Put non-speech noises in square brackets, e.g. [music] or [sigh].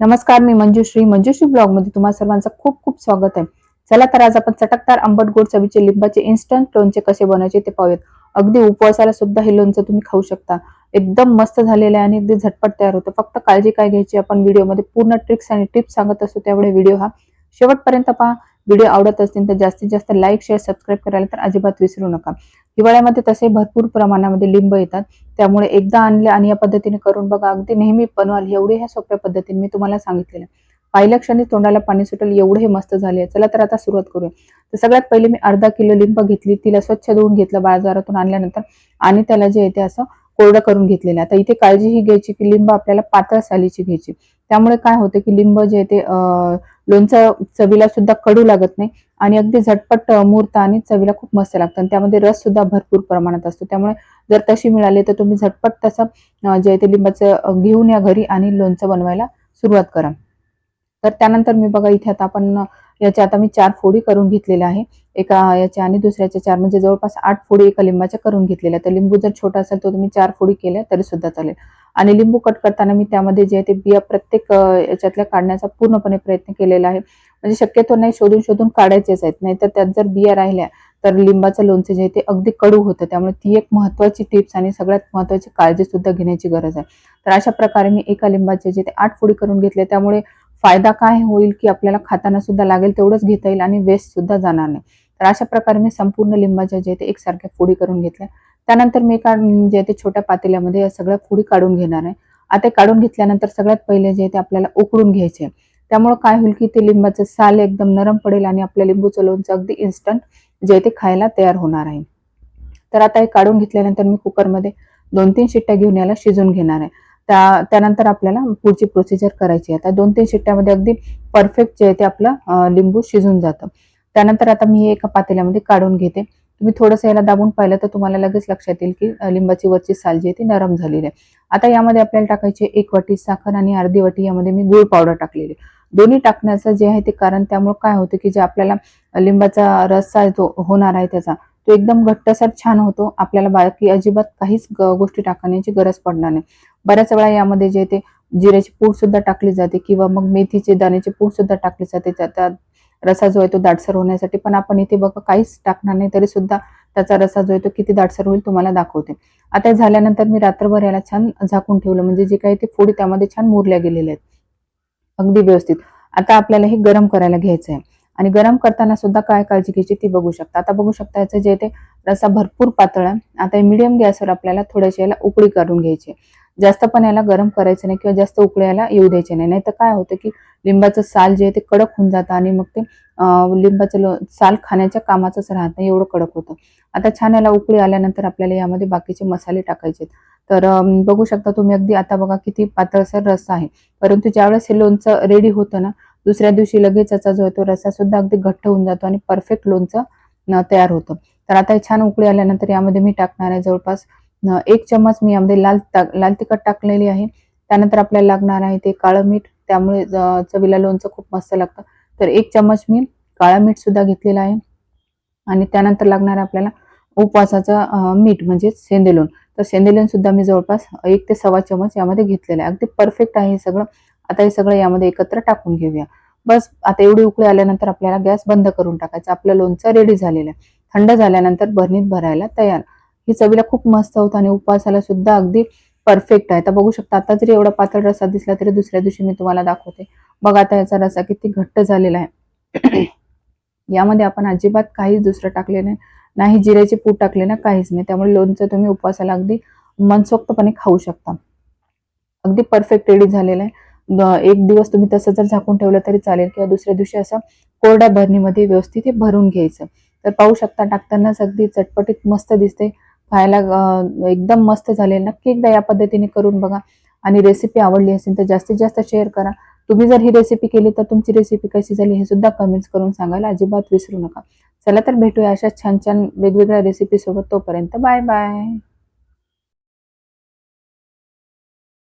नमस्कार मी मंजुश्री. मंजुश्री ब्लॉगमध्ये तुम्हा सर्वांचं खूप खूप स्वागत आहे. चला तर आज आपण चटकदार आंबट गोड चवीचे लिंबाचे इन्स्टंट लोणचे कसे बनवायचे ते पाहूयात. अगदी उपवासाला सुद्धा हे लोणचं तुम्ही खाऊ शकता. एकदम मस्त झालेलं आहे आणि अगदी झटपट तयार होतं. फक्त काळजी काय घ्यायची आपण व्हिडिओमध्ये पूर्ण ट्रिक्स आणि टिप्स सांगत असतो त्यामुळे व्हिडिओ हा शेवटपर्यंत पहा. व्हिडिओ आवडत असतील तर जास्तीत जास्त लाईक शेअर सबस्क्राईब करायला तर अजिबात विसरू नका. हिवाळ्यामध्ये तसे भरपूर प्रमाणामध्ये लिंब येतात. त्यामुळे एकदा आणले आणि या पद्धतीने करून बघा. अगदी नेहमी बनवाल एवढे ह्या सोप्या पद्धतीने मी तुम्हाला सांगितलेलं आहे. पहिल्या क्षणी तोंडाला पाणी सुटेल एवढे मस्त झाले चला तर आता सुरुवात करूया. तर सगळ्यात पहिले मी अर्धा किलो लिंब घेतली. तिला स्वच्छ धुवून घेतलं बाजारातून आणल्यानंतर. आणि त्याला जे येते असं कोरडं करून घेतलेलं आहे. आता इथे काळजी ही घ्यायची की लिंब आपल्याला पातळ सालीची घ्यायची. त्यामुळे काय होतं की लिंब जे ते लोणचं चवीला सुद्धा कडू लागत नाही आणि अगदी झटपट मूर्त आणि चवीला खूप मस्त लागतं. आणि त्यामध्ये रस सुद्धा भरपूर प्रमाणात असतो. त्यामुळे जर तशी मिळाली तर तुम्ही झटपट तसं जे आहे ते लिंबाचं घेऊन या घरी आणि लोणचं बनवायला सुरुवात करा. तर त्यानंतर मी बघा इथे आता आपण याच्या आता मी चार फोडी करून घेतलेल्या आहे. एका याच्या आणि दुसऱ्याच्या चार म्हणजे जवळपास आठ फोडी एका लिंबाच्या करून घेतलेल्या. तर लिंबू जर छोटा असेल तर तुम्ही चार फोडी केल्या तरी सुद्धा चालेल. आणि लिंबू कट करताना मी त्यामध्ये जे आहे ते बिया प्रत्येक याच्यातल्या काढण्याचा पूर्णपणे प्रयत्न केलेला आहे. म्हणजे शक्यतो नाही शोधून शोधून काढायचेच आहेत. नाही तर त्यात जर बिया राहिल्या तर लिंबाचं लोणचं जे आहे ते अगदी कडू होतं. त्यामुळे ती एक महत्वाची टिप्स आणि सगळ्यात महत्वाची काळजी सुद्धा घेण्याची गरज आहे. तर अशा प्रकारे मी एका लिंबाचे जे ते आठ फोडी करून घेतले. त्यामुळे फायदा काय होईल की आपल्याला खाताना सुद्धा लागेल तेवढंच घेता येईल आणि वेस्ट सुद्धा जाणार नाही. तर अशा प्रकारे मी संपूर्ण लिंबाच्या जे ते एकसारख्या फोडी करून घेतल्या. त्यानंतर मी एका जे ते छोट्या पातेल्यामध्ये या सगळ्या फोडी काढून घेणार आहे. आता काढून घेतल्यानंतर सगळ्यात पहिले जे ते आपल्याला उकडून घ्यायचे त्यामुळे काय होईल की ते लिंबाचं साल एकदम नरम पडेल आणि आपल्या लिंबूचं लोणचं अगदी इन्स्टंट जे आहे ते खायला तयार होणार आहे. तर आता हे काढून घेतल्यानंतर मी कुकरमध्ये दोन तीन शिट्ट्या घेऊन याला शिजून घेणार आहे. त्या त्यानंतर आपल्याला पुढची प्रोसिजर करायची आहे. आता दोन तीन शिट्ट्यामध्ये अगदी परफेक्ट जे आहे ते आपलं लिंबू शिजून जातं. त्यानंतर आता मी हे एका पातेल्यामध्ये काढून घेते. तुम्ही थोडंसं याला दाबून पाहिलं तर तुम्हाला लगेच लक्षात येईल की लिंबाची वरची साल जी आहे ती नरम झालेली आहे. आता यामध्ये आपल्याला टाकायची एक वाटी साखर आणि अर्धी वाटी यामध्ये मी गुळ पावडर टाकलेली आहे. दोन्ही टाकण्याचं जे आहे ते कारण त्यामुळे काय होतं की जे आपल्याला लिंबाचा रस्सा जो होणार आहे त्याचा तो एकदम घट्टसर छान होतो. आपल्याला बाकी अजिबात काहीच ग- गोष्टी टाकण्याची गरज पडणार नाही. बऱ्याच वेळा यामध्ये जे ते जिऱ्याची पूड सुद्धा टाकली जाते किंवा मग मेथीचे दाण्याची पूड सुद्धा टाकली जाते. त्या- रसा जो आहे तो दाटसर होण्यासाठी पण आपण इथे बघा काहीच टाकणार नाही तरी सुद्धा त्याचा रसा जो आहे तो किती दाटसर होईल तुम्हाला दाखवते. आता झाल्यानंतर मी रात्रभर याला छान झाकून ठेवलं म्हणजे जे काही ते फोडी त्यामध्ये छान मुरल्या गेलेल्या आहेत. अगदी व्यवस्थित. आता आपल्याला हे गरम करायला घ्यायचं आहे आणि गरम करताना सुद्धा काय काळजी घ्यायची ती बघू शकता. आता बघू शकता याचं जे ते रसा भरपूर पातळ आहे. आता मिडियम गॅसवर आपल्याला थोड्याशी याला उकळी काढून घ्यायची जास्त पण याला गरम करायचं नाही किंवा जास्त उकळायला येऊ द्यायचे नाही. नाहीतर काय होतं की लिंबाचं साल जे आहे ते कडक होऊन जातं आणि मग ते लिंबाचं साल खाण्याच्या कामाचंच राहत नाही एवढं कडक होतं. आता छान याला उकळी आल्यानंतर आपल्याला यामध्ये बाकीचे मसाले टाकायचे तर बघू शकता तुम्ही अगदी आता बघा किती पातळसर रस्सा आहे. परंतु ज्यावेळेस हे लोणचं रेडी होतं ना दुसऱ्या दिवशी लगेच याचा जो आहे तो रस्सा सुद्धा अगदी घट्ट होऊन जातो आणि परफेक्ट लोणचं तयार होतं. तर आता हे छान उकळी आल्यानंतर यामध्ये मी टाकणार आहे जवळपास एक चम्मच मी यामध्ये लाल लाल तिखट टाकलेली आहे. त्यानंतर आपल्याला लागणार आहे ते काळं मीठ. त्यामुळे चवीला लोणचं खूप मस्त लागतं. तर एक चम्मच मी काळं मीठ सुद्धा घेतलेलं आहे. आणि त्यानंतर लागणार आपल्याला उपवासाचं मीठ म्हणजे सेंदेलोन. तर सेंदेलोन सुद्धा मी जवळपास एक ते सव्वा चम्मच यामध्ये घेतलेलं आहे. अगदी परफेक्ट आहे हे सगळं. आता हे सगळं यामध्ये एकत्र टाकून घेऊया. बस आता एवढी उकळी आल्यानंतर आपल्याला गॅस बंद करून टाकायचा. आपलं लोणचं रेडी झालेलं आहे. थंड झाल्यानंतर भरणीत भरायला तयार. ही चवीला खूप मस्त होतं आणि उपवासाला सुद्धा अगदी परफेक्ट आहे. तर बघू शकता आता जरी एवढा पातळ रसा दिसला तरी दुसऱ्या दिवशी मी तुम्हाला दाखवते. बघा आता याचा रसा किती घट्ट झालेला आहे. [clears throat] यामध्ये आपण अजिबात काहीच दुसरं टाकले नाही. नाही जिऱ्याचे पूड टाकले ना काहीच नाही. त्यामुळे लोणचं तुम्ही उपवासाला अगदी मनसोक्तपणे खाऊ शकता. अगदी परफेक्ट रेडी झालेला आहे. एक दिवस तुम्ही तसं जर झाकून ठेवलं तरी चालेल किंवा दुसऱ्या दिवशी असं कोरड्या भरणीमध्ये व्यवस्थित हे भरून घ्यायचं. तर पाहू शकता टाकतानाच अगदी चटपटीत मस्त दिसते. खायला एकदम मस्त झाले नक्की एकदा या पद्धतीने करून बघा. आणि रेसिपी आवडली असेल तर जास्तीत जास्त शेअर करा. तुम्ही जर ही रेसिपी केली तर तुमची रेसिपी कशी झाली हे सुद्धा कमेंट्स करून सांगायला अजिबात विसरू नका. चला तर भेटूया अशा छान छान वेगवेगळ्या रेसिपी सोबत तोपर्यंत. Bye bye